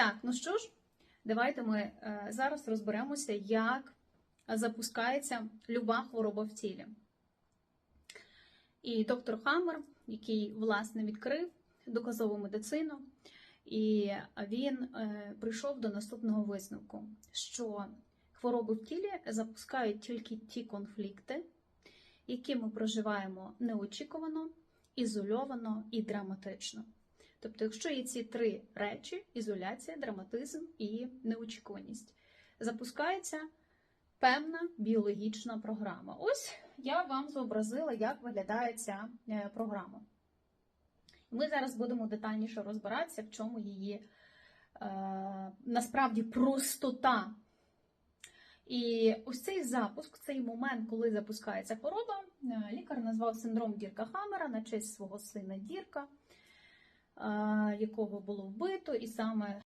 Так, ну що ж, давайте ми е, зараз розберемося, як запускається люба хвороба в тілі. І доктор Хаммер, який власне відкрив доказову медицину, і він е, прийшов до наступного висновку, що хвороби в тілі запускають тільки ті конфлікти, які ми проживаємо неочікувано, ізольовано і драматично. Тобто, якщо є ці три речі: ізоляція, драматизм і неочікуваність, запускається певна біологічна програма. Ось я вам зобразила, як виглядає ця е, програма. Ми зараз будемо детальніше розбиратися, в чому її е, насправді простота. І ось цей запуск, цей момент, коли запускається хвороба, е, лікар назвав синдром Дірка Хаммера на честь свого сина Дірка, якого було вбито, і саме